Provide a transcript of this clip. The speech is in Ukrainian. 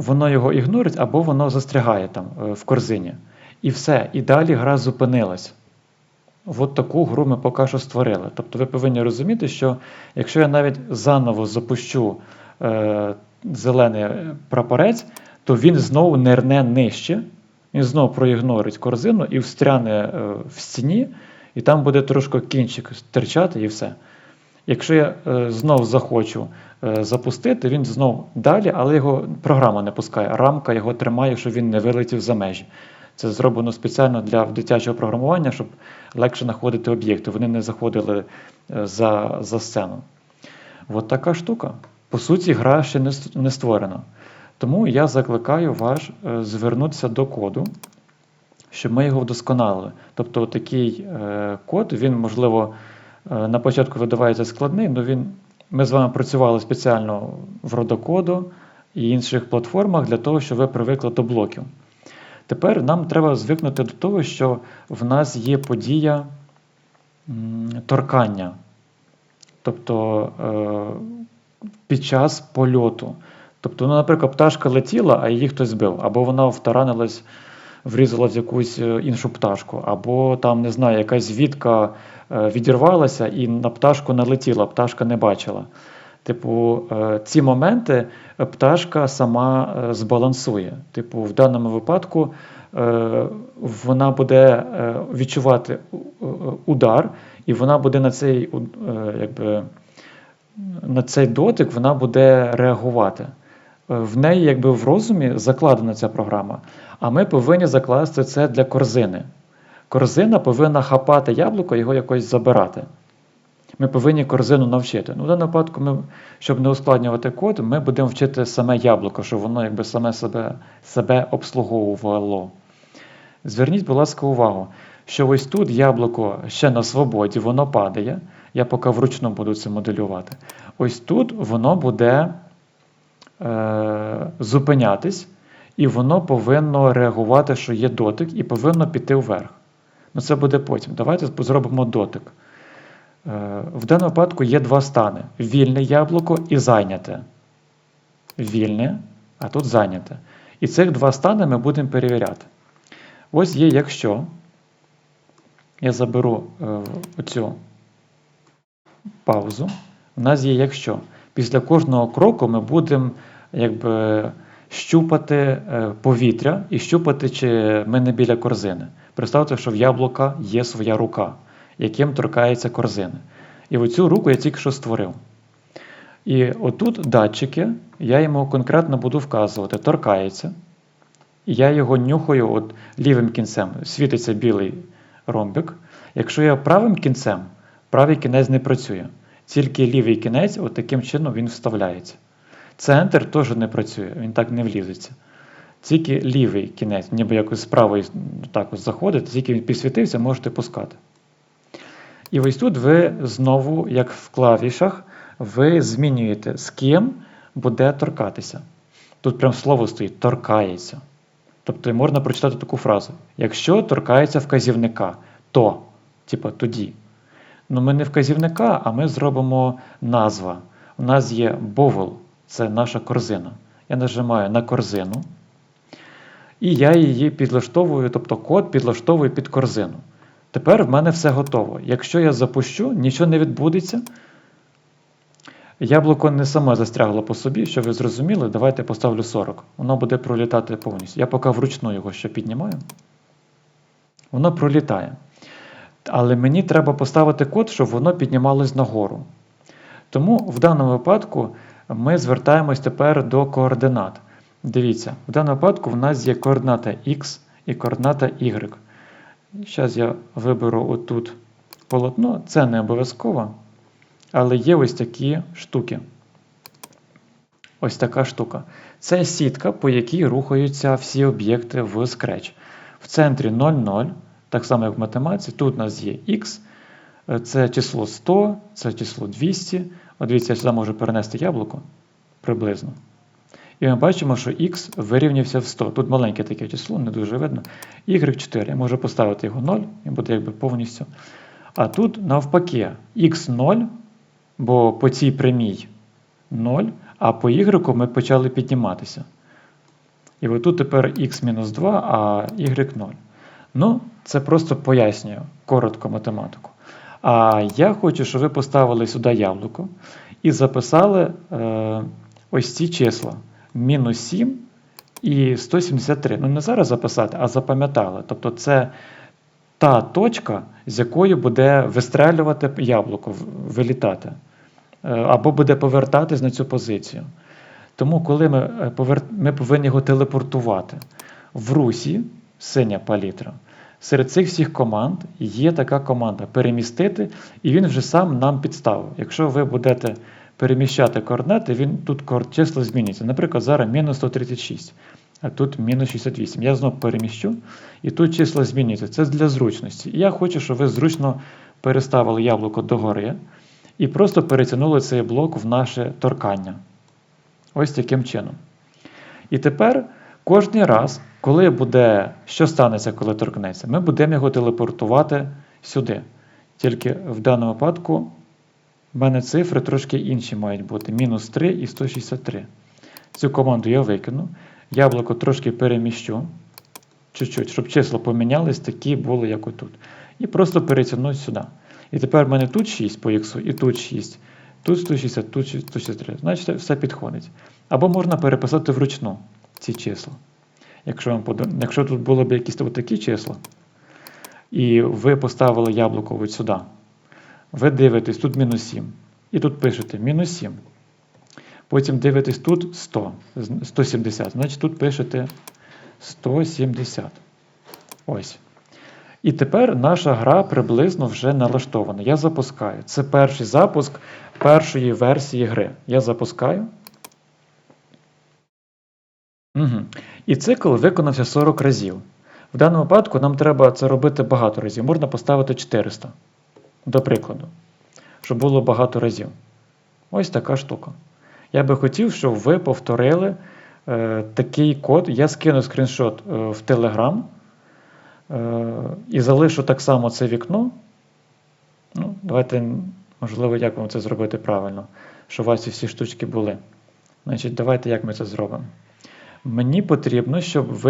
воно його ігнорить, або воно застрягає там е, в корзині. І все. І далі гра зупинилась. От таку гру ми поки що створили. Тобто ви повинні розуміти, що якщо я навіть заново запущу е, зелений прапорець, то він знову нирне нижче, він знову проігнорить корзину і встряне е, в стіні, і там буде трошки кінчик стирчати і все. Якщо я е, знов захочу е, запустити, він знов далі, але його програма не пускає. Рамка його тримає, щоб він не вилетів за межі. Це зроблено спеціально для дитячого програмування, щоб легше знаходити об'єкти. Вони не заходили е, за за сцену. От така штука. По суті, гра ще не, створена. Тому я закликаю вас звернутися до коду, щоб ми його вдосконалили. Тобто, такий код, він, можливо, на початку видавається складний, але він, ми з вами працювали спеціально в родокоду і інших платформах для того, щоб ви привикли до блоків. Тепер нам треба звикнути до того, що в нас є подія торкання. Тобто е, під час польоту. Тобто, ну, наприклад, пташка летіла, а її хтось збив, або вона втаранилась, врізалась в якусь е, іншу пташку, або там, не знаю, якась вітка е, відірвалася і на пташку налетіла, пташка не бачила. Типу, ці моменти пташка сама збалансує. Типу, в даному випадку вона буде відчувати удар, і вона буде на цей якби, на цей дотик вона буде реагувати в неї якби в розумі закладена ця програма. А ми повинні закласти це для корзини. Корзина повинна хапати яблуко і його якось забирати. Ми повинні корзину навчити. Ну, В даному випадку, ми, щоб не ускладнювати код, ми будемо вчити саме яблуко, щоб воно якби саме себе себе обслуговувало. Зверніть, будь ласка, увагу, що ось тут яблуко ще на свободі, воно падає. Я поки вручну буду це моделювати. Ось тут воно буде Е, зупинятись, і воно повинно реагувати, що є дотик, і повинно піти вверх. Ну це буде потім. Давайте зробимо дотик. Е, в даному випадку є два стани: вільне яблуко і зайняте. Вільне, а тут зайняте. І цих два стани ми будемо перевіряти. Ось є, якщо я заберу е, оцю паузу, у нас є якщо. Після кожного кроку ми будемо якби щупати е, повітря і щупати, чи ми не біля корзини. Представте, що в яблука є своя рука, яким торкається корзини. І оцю руку я тільки що створив. І отут датчики, я йому конкретно буду вказувати, торкається. І я його нюхаю от лівим кінцем, світиться білий ромбик. Якщо я правим кінцем, правий кінець не працює. Тільки лівий кінець, от таким чином він вставляється. Центр теж не працює, він так не влізеться. Тільки лівий кінець, ніби якось з так ось заходить, тільки він підсвітився, можете пускати. І ось тут ви знову, як в клавішах, ви змінюєте, з ким буде торкатися. Тут прям слово стоїть торкається. Тобто можна прочитати таку фразу: якщо торкається вказівника, то, типа тоді. Ну ми не вказівника, а ми зробимо назва. У нас є бовел це наша корзина. Я нажимаю на корзину. І я її підлаштовую, тобто код підлаштовую під корзину. Тепер в мене все готово. Якщо я запущу, нічого не відбудеться. Яблуко не саме застрягло по собі, що ви зрозуміли, давайте поставлю 40. Воно буде пролітати повністю. Я поки вручну його ще піднімаю. Воно пролітає. Але мені треба поставити код, щоб воно піднімалось нагору. Тому в даному випадку ми звертаємось тепер до координат. Дивіться, в даному випадку в нас є координата X і координата Y. Зараз я виберу отут полотно, це не обов'язково, але є ось такі штуки. Ось така штука. Це сітка, по якій рухаються всі об'єкти в Scratch. В центрі 0,0, так само, як в математиці, тут у нас є X, це число 100, це число 200. От дивіться, я сюди можу перенести яблуко приблизно. І ми бачимо, що х вирівнявся в 100. Тут маленьке таке число, не дуже видно. y4. Я можу поставити його 0, і буде якби повністю. А тут навпаки, х0, бо по цій прямій 0, а по y ми почали підніматися. І отут тепер x-2, а y 0. Ну, це просто пояснюю коротко математику. А я хочу, щоб ви поставили сюди яблуко і записали е, ось ці числа: мінус 7 і 173. Ну, не зараз записати, а запам'ятали. Тобто, це та точка, з якої буде вистрелювати яблуко, вилітати, Е, або буде повертатись на цю позицію. Тому, коли ми, е, повер... ми повинні його телепортувати в русі, синя палітра, серед цих всіх команд є така команда перемістити, і він вже сам нам підставив. Якщо ви будете переміщати координати, він тут число зміниться. Наприклад, зараз мінус 136, а тут мінус 68. Я знову переміщу, і тут число змінюється. Це для зручності. І я хочу, щоб ви зручно переставили яблуко догори і просто перетягнули цей блок в наше торкання. Ось таким чином. І тепер кожен раз, коли буде, що станеться, коли торкнеться, ми будемо його телепортувати сюди. Тільки в даному випадку в мене цифри трошки інші мають бути: мінус 3 і 163. Цю команду я викину. Яблуко трошки переміщу, чуть-чуть, щоб числа помінялись, такі були, як отут. І просто перетягну сюди. І тепер в мене тут 6 по х, і тут 6, тут 160, тут 163. Значить, все підходить. Або можна переписати вручну ці числа. Якщо, вам подо- Якщо тут було б якісь такі числа, і ви поставили яблуко от сюди, ви дивитесь, тут мінус 7. І тут пишете мінус 7. Потім дивитесь тут 100, 170. Значить тут пишете 170. Ось. І тепер наша гра приблизно вже налаштована. Я запускаю. Це перший запуск першої версії гри. Я запускаю. І цикл виконався 40 разів. В даному випадку нам треба це робити багато разів. Можна поставити 400, до прикладу, щоб було багато разів. Ось така штука. Я би хотів, щоб ви повторили е, такий код. Я скину скріншот е, в Telegram е, і залишу так само це вікно. Ну, давайте, можливо, як вам це зробити правильно, щоб у вас ці всі штучки були. Значить, давайте як ми це зробимо. Мені потрібно, щоб ви